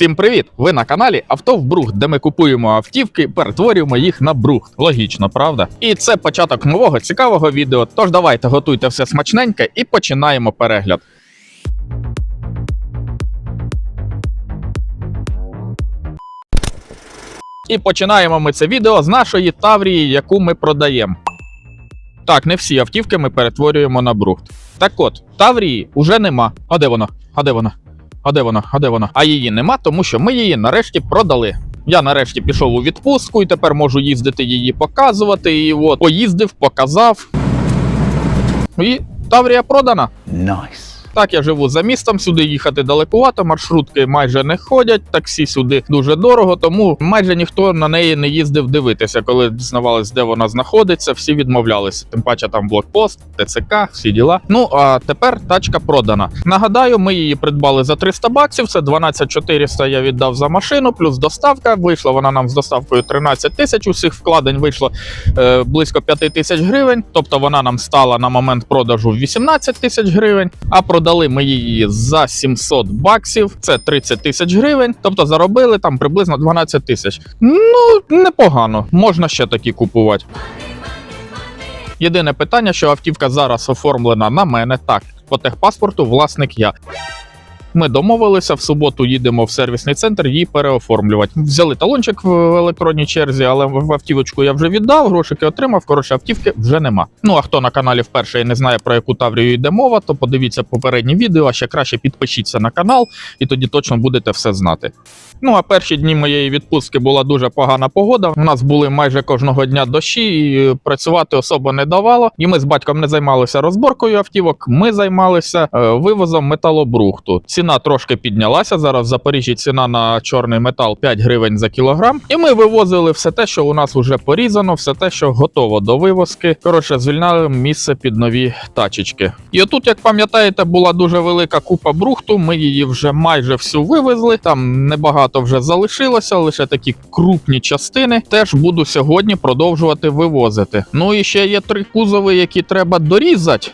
Всім привіт! Ви на каналі Авто в Брухт, де ми купуємо автівки, перетворюємо їх на брухт. Логічно, правда? І це початок нового цікавого відео. Тож давайте готуйте все смачненьке і починаємо перегляд. І починаємо ми це відео з нашої Таврії, яку ми продаємо. Так, не всі автівки ми перетворюємо на брухт. Так от, Таврії уже нема. А де вона? А де вона? А де вона? А де вона? А її нема, тому що ми її нарешті продали. Я нарешті пішов у відпустку і тепер можу їздити її показувати. І от поїздив, показав. І Таврія продана. Nice. Так, я живу за містом, сюди їхати далекувато, маршрутки майже не ходять, таксі сюди дуже дорого, тому майже ніхто на неї не їздив дивитися. Коли дізнавались, де вона знаходиться, всі відмовлялися. Тим паче там блокпост, ТЦК, всі діла. Ну а тепер тачка продана. Нагадаю, ми її придбали за 300 баксів. Це 12400 я віддав за машину, плюс доставка. Вийшла вона нам з доставкою 13 тисяч. Усіх вкладень вийшло е, близько 5 тисяч гривень. Тобто вона нам стала на момент продажу 18 тисяч гривень. А продали ми її за 700 баксів. Це 30 тисяч гривень. Тобто заробили там приблизно 12 тисяч. Ну непогано, можна ще такі купувати. Єдине питання, що автівка зараз оформлена на мене. Так, по техпаспорту власник я. Ми домовилися, в суботу їдемо в сервісний центр її переоформлювати. Взяли талончик в електронній черзі, але в автівочку я вже віддав, грошики отримав. Коротше, автівки вже нема. Ну а хто на каналі вперше і не знає про яку Таврію йде мова, то подивіться попередні відео, а ще краще підпишіться на канал, і тоді точно будете все знати. Ну а перші дні моєї відпустки була дуже погана погода. У нас були майже кожного дня дощі, і працювати особо не давало. І ми з батьком не займалися розборкою автівок. Ми займалися е, вивозом металобрухту. Ціна трошки піднялася. Зараз в Запоріжжі ціна на чорний метал 5 гривень за кілограм. І ми вивозили все те, що у нас вже порізано, все те, що готово до вивозки. Коротше, звільняли місце під нові тачечки. І отут, як пам'ятаєте, була дуже велика купа брухту. Ми її вже майже всю вивезли. Там небагато вже залишилося, лише такі крупні частини. Теж буду сьогодні продовжувати вивозити. Ну і ще є три кузови, які треба дорізати.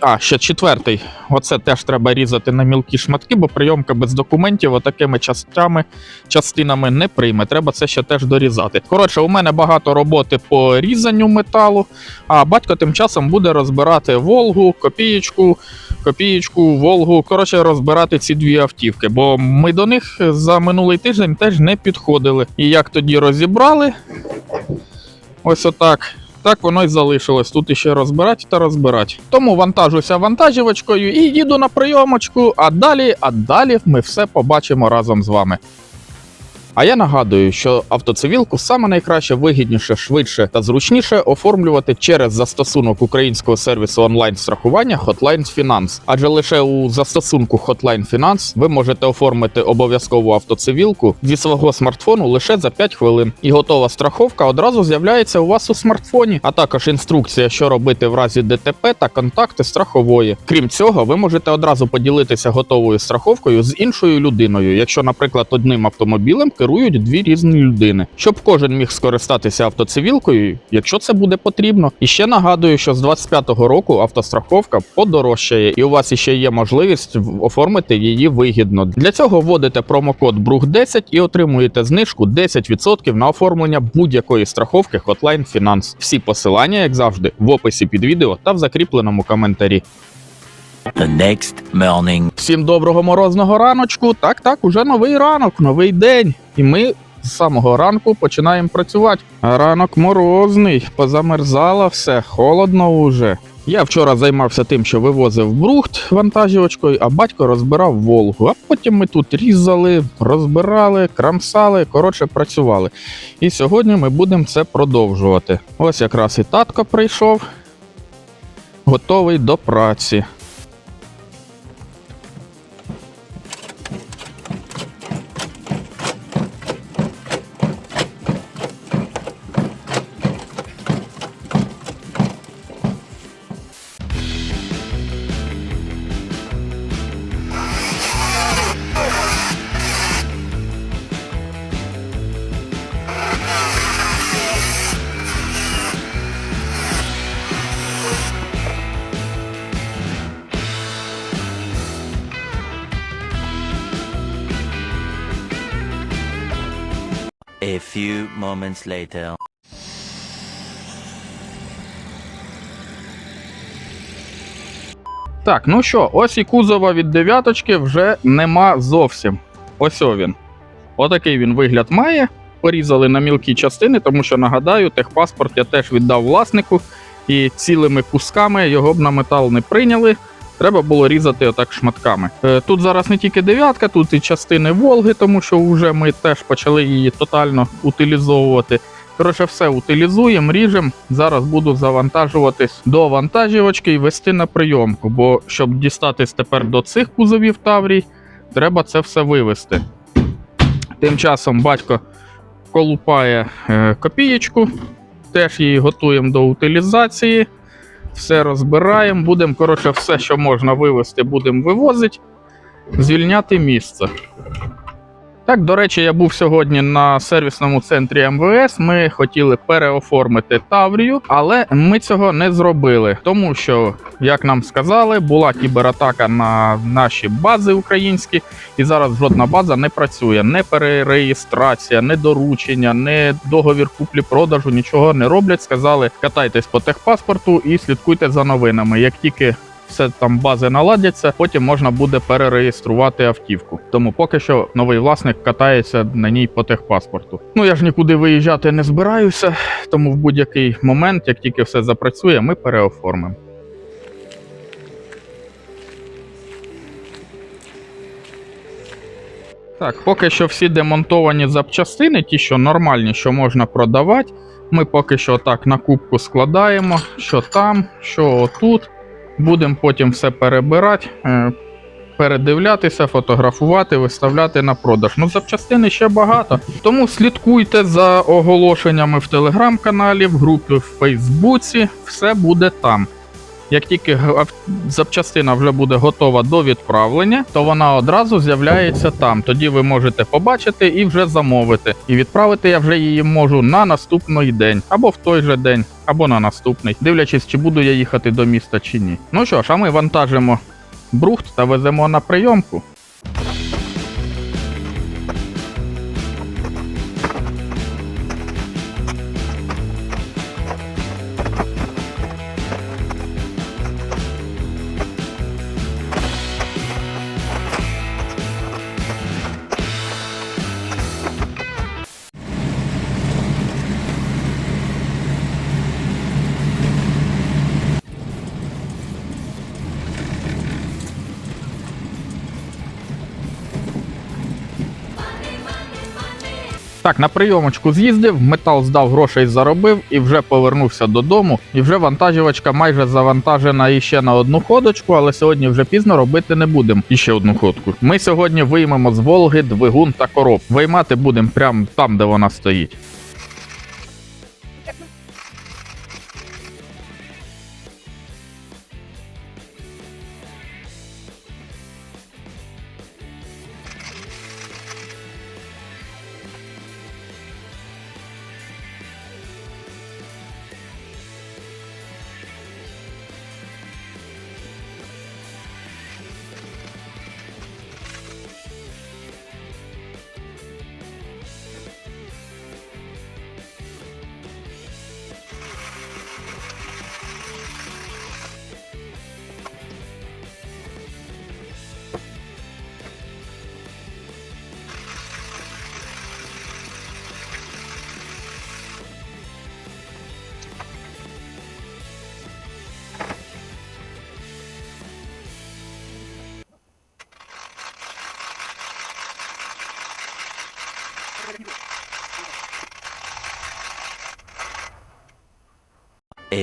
А, ще четвертий. Оце теж треба різати на мілкі шматки, бо прийомка без документів отакими частями, частинами не прийме. Треба це ще теж дорізати. Коротше, у мене багато роботи по різанню металу, а батько тим часом буде розбирати Волгу, копієчку, копієчку, Волгу. Коротше, розбирати ці дві автівки, бо ми до них за минулий тиждень теж не підходили. І як тоді розібрали, ось отак. Так воно й залишилось. Тут іще розбирати та розбирати. Тому вантажуся вантажівочкою і їду на прийомочку. А далі, а далі ми все побачимо разом з вами. А я нагадую, що автоцивілку саме найкраще, вигідніше, швидше та зручніше оформлювати через застосунок українського сервісу онлайн страхування Hotline Finance. Адже лише у застосунку Hotline Finance ви можете оформити обов'язкову автоцивілку зі свого смартфону лише за 5 хвилин, і готова страховка одразу з'являється у вас у смартфоні, а також інструкція, що робити в разі ДТП та контакти страхової. Крім цього, ви можете одразу поділитися готовою страховкою з іншою людиною, якщо, наприклад, одним автомобілем керують дві різні людини, щоб кожен міг скористатися автоцивілкою, якщо це буде потрібно. І ще нагадую, що з 25-го року автостраховка подорожчає, і у вас іще є можливість оформити її вигідно. Для цього вводите промокод BRUH 10 і отримуєте знижку 10% на оформлення будь-якої страховки Hotline Finance. Всі посилання, як завжди, в описі під відео та в закріпленому коментарі. The next morning. Всім доброго морозного раночку. Так, так, уже новий ранок, новий день. І ми з самого ранку починаємо працювати. Ранок морозний, позамерзало все, холодно уже. Я вчора займався тим, що вивозив брухт вантажівочкою, а батько розбирав Волгу. А потім ми тут різали, розбирали, крамсали, коротше, працювали. І сьогодні ми будемо це продовжувати. Ось якраз і татко прийшов, готовий до праці. Few moments later. Так, ну що, ось і кузова від дев'яточки вже нема зовсім. Ось о він. Отакий він вигляд має. Порізали на мілкі частини, тому що нагадаю, техпаспорт я теж віддав власнику, і цілими кусками його б на метал не прийняли. Треба було різати отак шматками. Е, Тут зараз не тільки дев'ятка, тут і частини Волги, тому що вже ми теж почали її тотально утилізовувати. Коротше, все утилізуємо, ріжемо. Зараз буду завантажуватись до вантажівочки і вести на прийомку. Бо щоб дістатись тепер до цих кузовів Таврій, треба це все вивезти. Тим часом батько колупає е, копієчку, теж її готуємо до утилізації. Все розбираємо, будемо, коротше, все, що можна вивезти, будемо вивозити, звільняти місце. Так, до речі, я був сьогодні на сервісному центрі МВС. Ми хотіли переоформити Таврію, але ми цього не зробили, тому що, як нам сказали, була кібератака на наші бази українські, і зараз жодна база не працює. Не перереєстрація, не доручення, не договір куплі-продажу, нічого не роблять. Сказали, катайтесь по техпаспорту і слідкуйте за новинами. Як тільки все там бази наладяться, потім можна буде перереєструвати автівку. Тому поки що новий власник катається на ній по техпаспорту. Ну я ж нікуди виїжджати не збираюся, тому в будь-який момент, як тільки все запрацює, ми переоформимо. Так, поки що всі демонтовані запчастини, ті, що нормальні, що можна продавати. Ми поки що так на кубку складаємо, що там, що отут. Будемо потім все перебирати, е, передивлятися, фотографувати, виставляти на продаж. Ну, запчастини ще багато. Тому слідкуйте за оголошеннями в телеграм-каналі, в групі в Фейсбуці. Все буде там. Як тільки запчастина вже буде готова до відправлення, то вона одразу з'являється там. Тоді ви можете побачити і вже замовити. І відправити я вже її можу на наступний день, або в той же день, або на наступний, дивлячись, чи буду я їхати до міста чи ні. Ну що ж, а ми вантажимо брухт та веземо на прийомку. Так, на прийомочку з'їздив, метал здав, грошей заробив і вже повернувся додому. І вже вантажівочка майже завантажена іще на одну ходочку, але сьогодні вже пізно робити не будемо. Іще одну ходку. Ми сьогодні виймемо з Волги двигун та короб. Виймати будемо прямо там, де вона стоїть.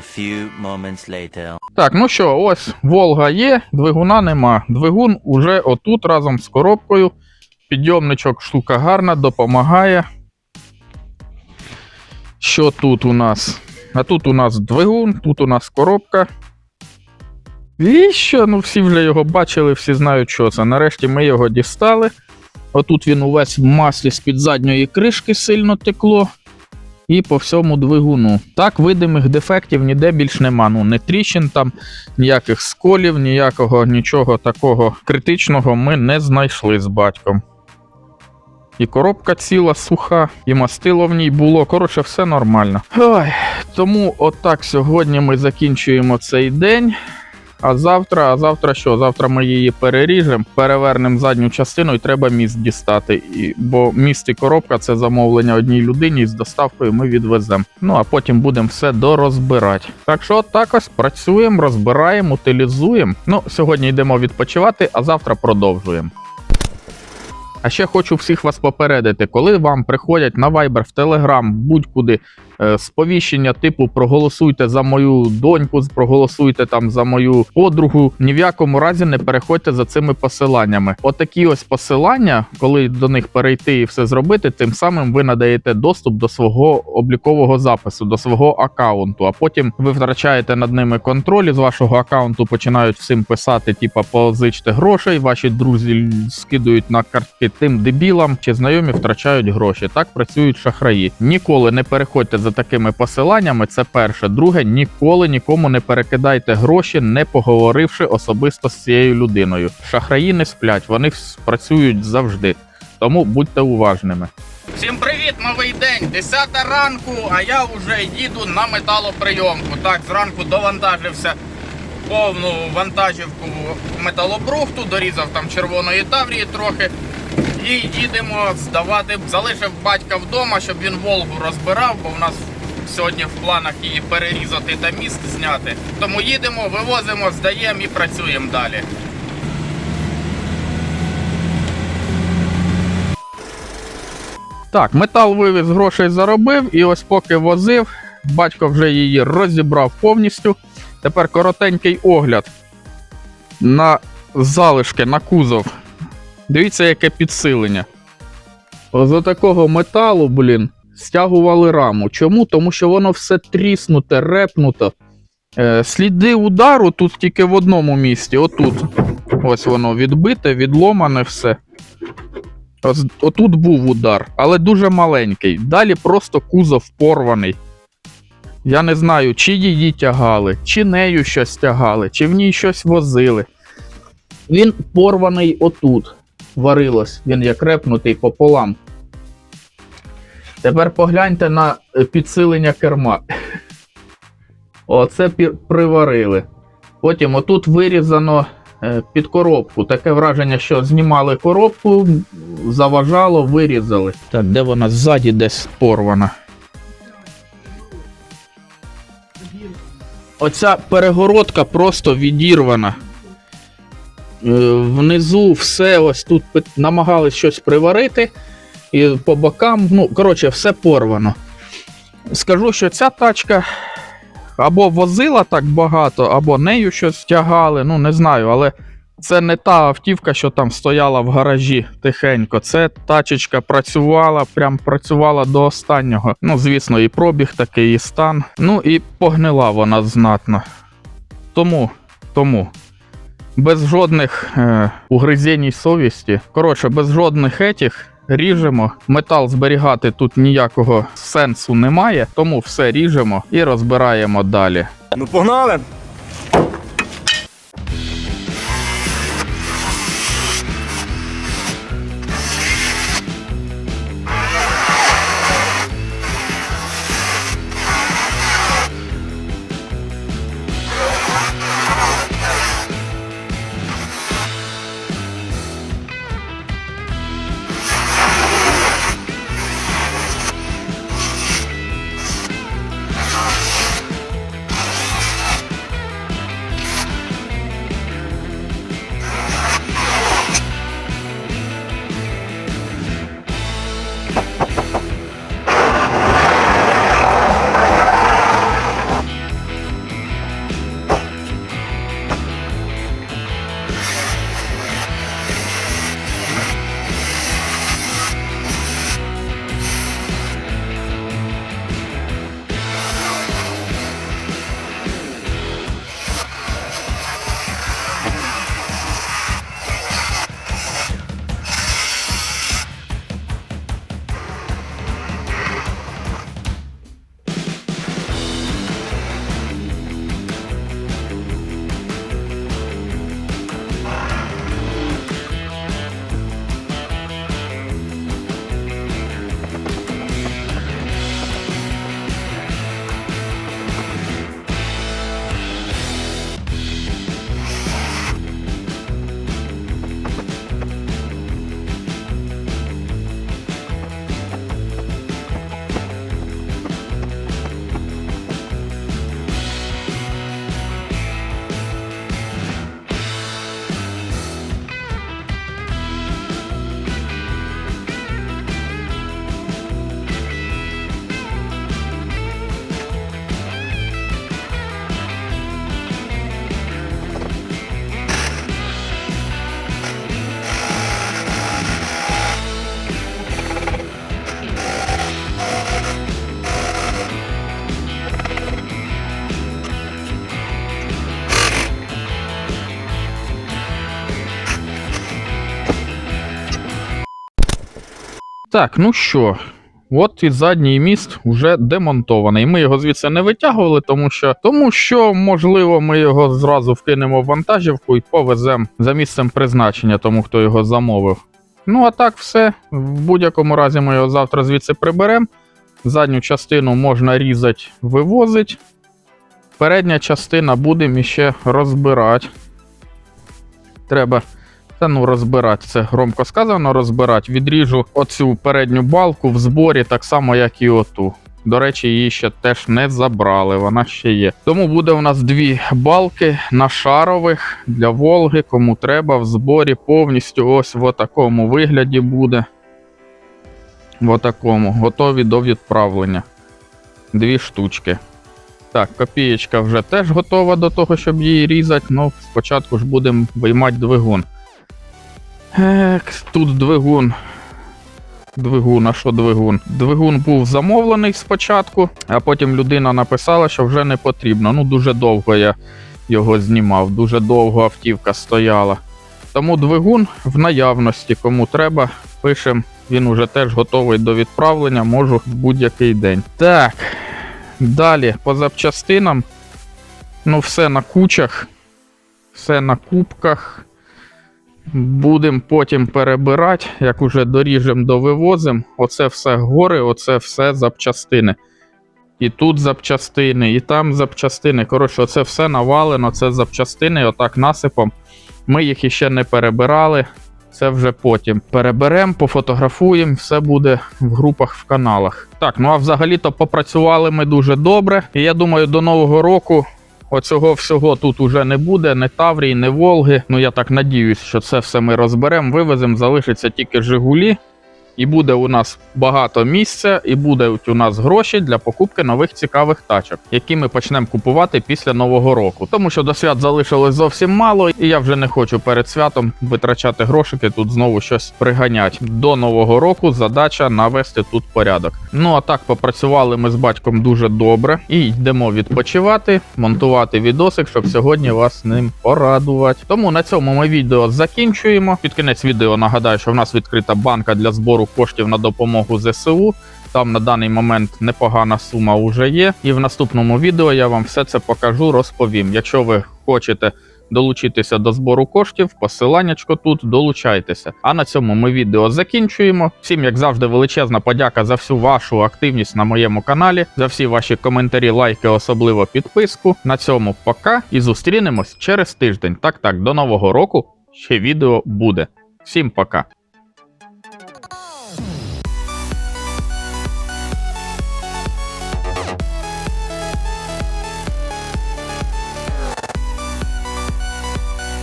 Few moments later. Так, ну що, ось Волга є, двигуна нема. Двигун уже отут разом з коробкою. Підйомничок штука гарна, допомагає. Що тут у нас? А тут у нас двигун, тут у нас коробка. І що, ну всі вже його бачили, всі знають, що це. Нарешті ми його дістали. Отут він увесь в маслі з-під задньої кришки сильно текло. І по всьому двигуну. Так, видимих дефектів ніде більш нема. Ну, не тріщин там, ніяких сколів, ніякого нічого такого критичного ми не знайшли з батьком. І коробка ціла, суха, і мастило в ній було. Коротше, все нормально. Ой, тому отак сьогодні ми закінчуємо цей день. А завтра, а завтра що? Завтра ми її переріжемо, перевернемо задню частину і треба міст дістати. І, бо міст і коробка це замовлення одній людині, і з доставкою ми відвеземо. Ну а потім будемо все дорозбирати. Так що так ось працюємо, розбираємо, утилізуємо. Ну, сьогодні йдемо відпочивати, а завтра продовжуємо. А ще хочу всіх вас попередити, коли вам приходять на Viber, в Telegram, будь-куди сповіщення типу проголосуйте за мою доньку, проголосуйте там за мою подругу. Ні в якому разі не переходьте за цими посиланнями. Отакі ось посилання, коли до них перейти і все зробити, тим самим ви надаєте доступ до свого облікового запису, до свого аккаунту. А потім ви втрачаєте над ними контроль. і З вашого аккаунту починають всім писати, типа позичте грошей. Ваші друзі скидують на картки тим дебілам, чи знайомі втрачають гроші. Так працюють шахраї. Ніколи не переходьте за такими посиланнями. Це перше. Друге, ніколи нікому не перекидайте гроші, не поговоривши особисто з цією людиною. Шахраї не сплять, вони працюють завжди. Тому будьте уважними. Всім привіт, новий день! 10 ранку, а я вже їду на металоприйомку. Так, зранку довантажився повну вантажівку металобрухту, дорізав там червоної таврії трохи. І їдемо здавати. Залишив батька вдома, щоб він Волгу розбирав, бо в нас сьогодні в планах її перерізати та міст зняти. Тому їдемо, вивозимо, здаємо і працюємо далі. Так, метал вивіз, грошей заробив, і ось поки возив, батько вже її розібрав повністю. Тепер коротенький огляд на залишки, на кузов. Дивіться, яке підсилення. З такого металу, блін, стягували раму. Чому? Тому що воно все тріснуте, репнуто. Е, сліди удару тут тільки в одному місці. Отут. Ось воно відбите, відломане все. Ось, отут був удар, але дуже маленький. Далі просто кузов порваний. Я не знаю, чи її тягали, чи нею щось тягали, чи в ній щось возили. Він порваний отут. Варилось, він як репнутий пополам. Тепер погляньте на е, підсилення керма. Оце приварили. Потім отут вирізано е, під коробку. Таке враження, що знімали коробку, заважало, вирізали. Так, де вона ззаді десь порвана. Оця перегородка просто відірвана. Е, Внизу все ось тут намагались щось приварити. І по бокам, ну, коротше, все порвано. Скажу, що ця тачка або возила так багато, або нею щось тягали, ну не знаю, але це не та автівка, що там стояла в гаражі тихенько. Це тачечка працювала, прям працювала до останнього. Ну, звісно, і пробіг такий, і стан. Ну і погнила вона знатно. Тому, тому. Без жодних е, угризень совісті. Коротше, без жодних етіх ріжемо. Метал зберігати тут ніякого сенсу немає, тому все ріжемо і розбираємо далі. Ну погнали! Так, ну що, от і задній міст вже демонтований. Ми його звідси не витягували, тому що, тому що, можливо, ми його зразу вкинемо в вантажівку і повеземо за місцем призначення, тому хто його замовив. Ну, а так, все. В будь-якому разі ми його завтра звідси приберемо. Задню частину можна різати, вивозити. Передня частина будемо іще розбирати. Треба та ну розбирати, це громко сказано розбирати. Відріжу оцю передню балку в зборі, так само, як і оту. До речі, її ще теж не забрали, вона ще є. Тому буде у нас дві балки на шарових для Волги, кому треба в зборі повністю ось в такому вигляді буде. В такому, готові до відправлення. Дві штучки. Так, копієчка вже теж готова до того, щоб її різати. Ну, спочатку ж будемо виймати двигун. Ек, тут двигун. Двигун, а що двигун? Двигун був замовлений спочатку, а потім людина написала, що вже не потрібно. Ну, дуже довго я його знімав, дуже довго автівка стояла. Тому двигун в наявності, кому треба, пишемо. Він уже теж готовий до відправлення, можу в будь-який день. Так, далі по запчастинам. Ну, все на кучах, все на кубках. Будемо потім перебирати, як уже доріжемо до вивозимо. Оце все гори, оце все запчастини. І тут запчастини, і там запчастини. Коротше, оце все навалено, це запчастини, отак насипом. Ми їх іще не перебирали. Це вже потім. Переберемо, пофотографуємо, все буде в групах в каналах. Так, ну а взагалі-то попрацювали ми дуже добре. І я думаю, до нового року Оцього всього тут уже не буде, не Таврії, не Волги. Ну я так надіюсь, що це все ми розберемо, вивеземо, залишиться тільки Жигулі. І буде у нас багато місця, і будуть у нас гроші для покупки нових цікавих тачок, які ми почнемо купувати після нового року. Тому що до свят залишилось зовсім мало, і я вже не хочу перед святом витрачати грошики, тут знову щось приганять. До нового року задача навести тут порядок. Ну а так попрацювали ми з батьком дуже добре і йдемо відпочивати, монтувати відосик, щоб сьогодні вас ним порадувати. Тому на цьому ми відео закінчуємо. Під кінець відео нагадаю, що в нас відкрита банка для коштів на допомогу ЗСУ. Там на даний момент непогана сума вже є. І в наступному відео я вам все це покажу, розповім. Якщо ви хочете долучитися до збору коштів, посиланнячко тут долучайтеся. А на цьому ми відео закінчуємо. Всім, як завжди, величезна подяка за всю вашу активність на моєму каналі, за всі ваші коментарі, лайки, особливо підписку. На цьому пока і зустрінемось через тиждень. Так, так, до нового року ще відео буде. Всім пока.